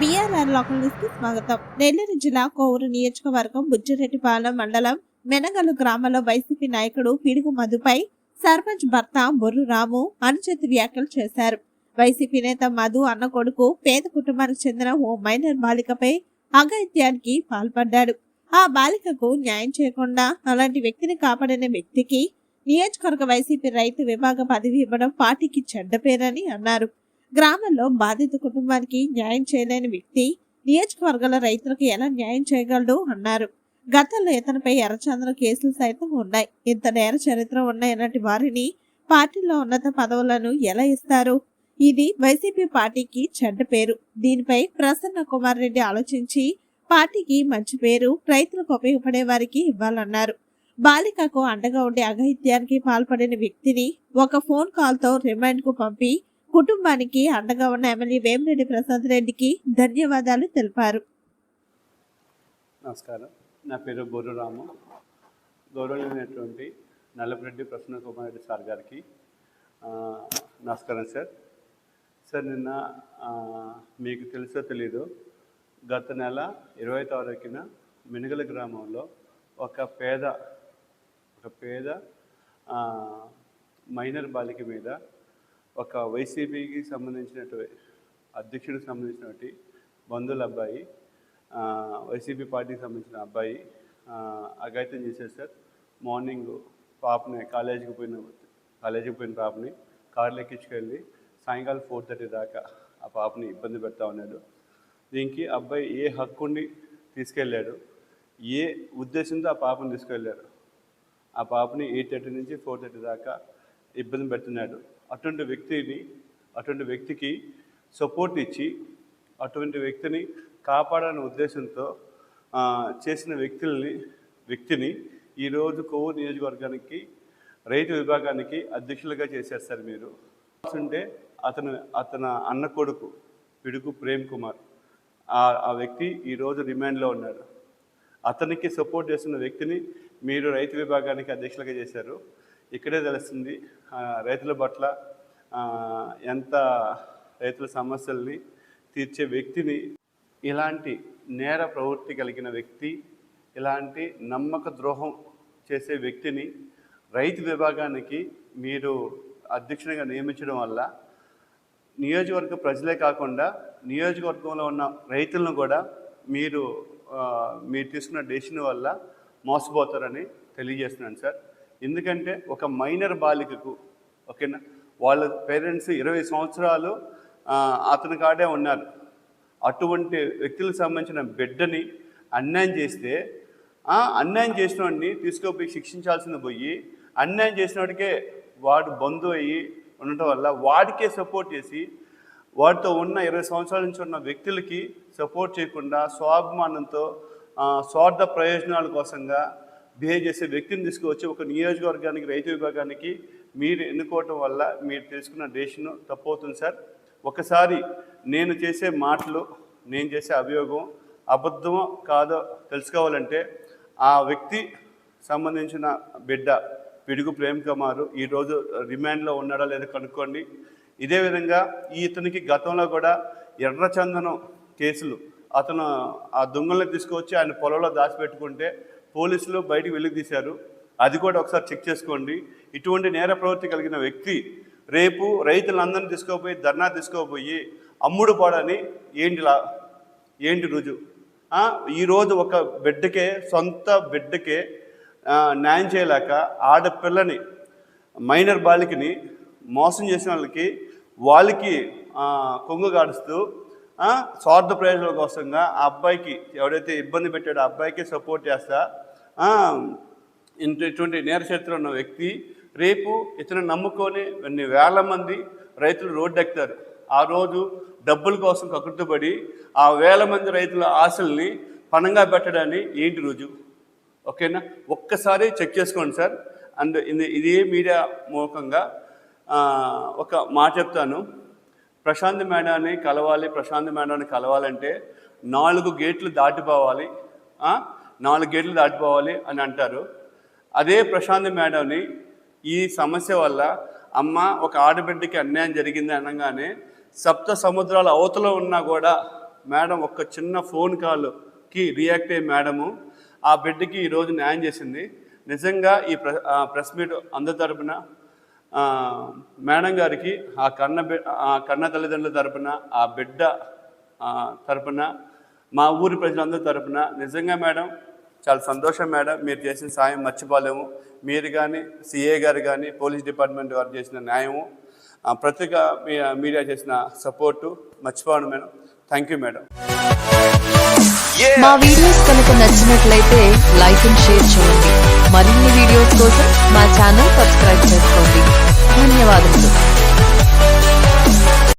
BRR local న్యూస్కి స్వాగతం. నెల్లూరు జిల్లా కోవూరు నియోజకవర్గం బుజ్జిరెడ్డిపాలెం మండలం మెనగలు గ్రామంలో వైసీపీ నాయకుడు పిడుగు మధుపై సర్పంచ్ భర్త బొర్రు రాము అనుచిత వ్యాఖ్యలు చేశారు. వైసీపీ నేత మధు అన్న కొడుకు పేద కుటుంబానికి చెందిన ఓ మైనర్ బాలికపై అఘాయిత్యానికి పాల్పడ్డాడు. ఆ బాలికకు న్యాయం చేయకుండా అలాంటి వ్యక్తిని కాపాడిన వ్యక్తికి నియోజకవర్గ వైసీపీ రైతు విభాగ పదవి ఇవ్వడం పార్టీకి చెడ్డ పేరని అన్నారు. గ్రామంలో బాధిత కుటుంబానికి న్యాయం చేయలేని వ్యక్తి నియోజకవర్గాల రైతులకు ఎలా న్యాయం చేయగలడు అన్నారు. గతంలో ఇతనిపై ఎర్రచంద్ర కేసులు సైతం ఉన్నాయి. ఇంత నేర చరిత్ర ఉన్నాయన్నటి వారిని పార్టీలో ఉన్నత పదవులను ఎలా ఇస్తారు? ఇది వైసీపీ పార్టీకి చెడ్డ పేరు. దీనిపై ప్రసన్న కుమార్ రెడ్డి ఆలోచించి పార్టీకి మంచి పేరు రైతులకు ఉపయోగపడే వారికి ఇవ్వాలన్నారు. బాలికకు అండగా ఉండే అఘాయిత్యానికి పాల్పడిన వ్యక్తిని ఒక ఫోన్ కాల్తో రిమైండ్కు పంపి కుటుంబానికి అండగా ఉన్న ఎమ్మెల్యే వేమిరెడ్డి ప్రసాద్ రెడ్డికి ధన్యవాదాలు తెలిపారు. నమస్కారం. నా పేరు బొర్రురాము గౌరవమైనటువంటి గౌరవనీయమైనటువంటి ప్రసన్న కుమార్ రెడ్డి సార్ గారికి నమస్కారం సార్. సార్ నిన్న మీకు తెలుసో తెలీదు గత నెల ఇరవై తారీఖున మినగల గ్రామంలో ఒక పేద ఒక పేద మైనర్ బాలిక మీద ఒక వైసీపీకి సంబంధించినటువంటి అధ్యక్షుడికి సంబంధించినటువంటి బంధువుల అబ్బాయి వైసీపీ పార్టీకి సంబంధించిన అబ్బాయి అఘాయితం అఘాయిత్యం చేశారు సార్. మార్నింగ్ పాపని కాలేజీకి పోయిన కాలేజీకి పోయిన పాపని కార్లో ఎక్కించుకెళ్ళి సాయంకాలం ఫోర్ థర్టీ దాకా ఆ పాపని ఇబ్బంది పెడతా ఉన్నాడు. దీనికి అబ్బాయి ఏ హక్కుండి తీసుకెళ్ళాడు ఏ ఉద్దేశంతో ఆ పాపని తీసుకెళ్ళాడు? ఆ పాపని ఎయిట్ థర్టీ నుంచి ఫోర్ థర్టీ దాకా ఇబ్బంది పెడుతున్నాడు. అటువంటి వ్యక్తిని అటువంటి వ్యక్తికి సపోర్ట్ ఇచ్చి అటువంటి వ్యక్తిని కాపాడాలనే ఉద్దేశంతో చేసిన వ్యక్తుల్ని వ్యక్తిని ఈరోజు కొవ్వూరు నియోజకవర్గానికి రైతు విభాగానికి అధ్యక్షులుగా చేశారు సార్ మీరు. ఉంటే అతను అతను అన్న కొడుకు పిడుగు ప్రేమ్ కుమార్. ఆ వ్యక్తి ఈరోజు రిమాండ్లో ఉన్నాడు అతనికి సపోర్ట్ చేస్తున్న వ్యక్తిని మీరు రైతు విభాగానికి అధ్యక్షులుగా చేశారు. ఇక్కడే తెలుస్తుంది రైతుల పట్ల ఎంత రైతుల సమస్యల్ని తీర్చే వ్యక్తిని ఇలాంటి నేర ప్రవృత్తి కలిగిన వ్యక్తి ఇలాంటి నమ్మక ద్రోహం చేసే వ్యక్తిని రైతు విభాగానికి మీరు అధ్యక్షునిగా నియమించడం వల్ల నియోజకవర్గ ప్రజలే కాకుండా నియోజకవర్గంలో ఉన్న రైతులను కూడా మీరు మీరు తీసుకున్న డెసిషన్ వల్ల మోసపోతారని తెలియజేస్తున్నాను సార్. ఎందుకంటే ఒక మైనర్ బాలికకు ఓకేనా వాళ్ళ పేరెంట్స్ ఇరవై సంవత్సరాలు అతని కాడే ఉన్నారు. అటువంటి వ్యక్తులకు సంబంధించిన బిడ్డని అన్యాయం చేస్తే అన్యాయం చేసిన వాడిని తీసుకుపోయి శిక్షించాల్సింది పోయి అన్యాయం చేసిన వాడికే వాడు బంధు అయ్యి ఉండటం వల్ల వాడికే సపోర్ట్ చేసి వాడితో ఉన్న ఇరవై సంవత్సరాల నుంచి ఉన్న వ్యక్తులకి సపోర్ట్ చేయకుండా స్వాభిమానంతో స్వార్థ ప్రయోజనాల కోసంగా బిహేవ్ చేసే వ్యక్తిని తీసుకువచ్చి ఒక నియోజకవర్గానికి రైతు విభాగానికి మీరు ఎన్నుకోవటం వల్ల మీరు తీసుకున్న డెసిషన్ తప్పవుతుంది సార్. ఒకసారి నేను చేసే మాటలు నేను చేసే అభియోగం అబద్ధమో కాదో తెలుసుకోవాలంటే ఆ వ్యక్తి సంబంధించిన బిడ్డ పిడుగు ప్రేమ్ కుమార్ ఈరోజు రిమాండ్లో ఉన్నాడా లేదో కనుక్కోండి. ఇదే విధంగా ఈ ఇతనికి గతంలో కూడా ఎర్రచందనం కేసులు అతను ఆ దొంగలను తీసుకొచ్చి ఆయన పొలంలో దాచిపెట్టుకుంటే పోలీసులు బయటికి వెలికి తీశారు. అది కూడా ఒకసారి చెక్ చేసుకోండి. ఇటువంటి నేర ప్రవృత్తి కలిగిన వ్యక్తి రేపు రైతులందరినీ తీసుకోపోయి ధర్నా తీసుకోపోయి అమ్ముడు పోడని ఏంటి లా ఏంటి రుజువు? ఈరోజు ఒక బిడ్డకే సొంత బిడ్డకే న్యాయం చేయలేక ఆడపిల్లని మైనర్ బాలికని మోసం చేసిన వాళ్ళకి వాళ్ళకి కొంగు గాడుస్తూ స్వార్థ ప్రయోజనాల కోసంగా ఆ అబ్బాయికి ఎవడైతే ఇబ్బంది పెట్టాడో ఆ అబ్బాయికి సపోర్ట్ చేస్తా ఇటువంటి నేరచరిత్ర ఉన్న వ్యక్తి రేపు ఇతను నమ్ముకొని కొన్ని వేల మంది రైతులు రోడ్డు ఎక్కుతారు. ఆ రోజు డబ్బుల కోసం కకృతపడి ఆ వేల మంది రైతుల ఆశల్ని పణంగా పెట్టడాన్ని ఏంటి రోజు? ఓకేనా? ఒక్కసారి చెక్ చేసుకోండి సార్. అండ్ ఇది ఇదే మీడియా మూలకంగా ఒక మాట చెప్తాను. ప్రశాంత్ మేడాన్ని కలవాలి ప్రశాంత్ మేడాన్ని కలవాలంటే నాలుగు గేట్లు దాటిపోవాలి. నాలుగు గేట్లు దాటిపోవాలి అని అంటారు. అదే ప్రశాంత్ మేడంని ఈ సమస్య వల్ల అమ్మ ఒక ఆడబిడ్డకి అన్యాయం జరిగింది అనగానే సప్త సముద్రాల అవతల ఉన్నా కూడా మేడం ఒక చిన్న ఫోన్ కాల్కి రియాక్ట్ అయ్యే మేడము ఆ బిడ్డకి ఈరోజు న్యాయం చేసింది. నిజంగా ఈ ప్ర ప్రెస్ మీట్ అందరి తరపున మేడం గారికి ఆ కన్న ఆ కన్న తల్లిదండ్రుల తరపున ఆ బిడ్డ తరపున మా ఊరి ప్రజలందరి తరపున నిజంగా మేడం చాలా సంతోషం మేడం. మీరు చేసిన సాయం మర్చిపోలేము. మీరు కానీ సిఏ గారు కానీ పోలీస్ డిపార్ట్మెంట్ వారు చేసిన న్యాయము ఆ, మీ- మీడియా చేసిన సపోర్టు మర్చిపోను మేడం. Thank you madam. మా వీడియోస్ కనుక నచ్చినట్లయితే లైక్ అండ్ షేర్ చేయండి. మరిన్ని వీడియోస్ కోసం మా ఛానల్ సబ్స్క్రైబ్ చేసుకోండి. ధన్యవాదములు.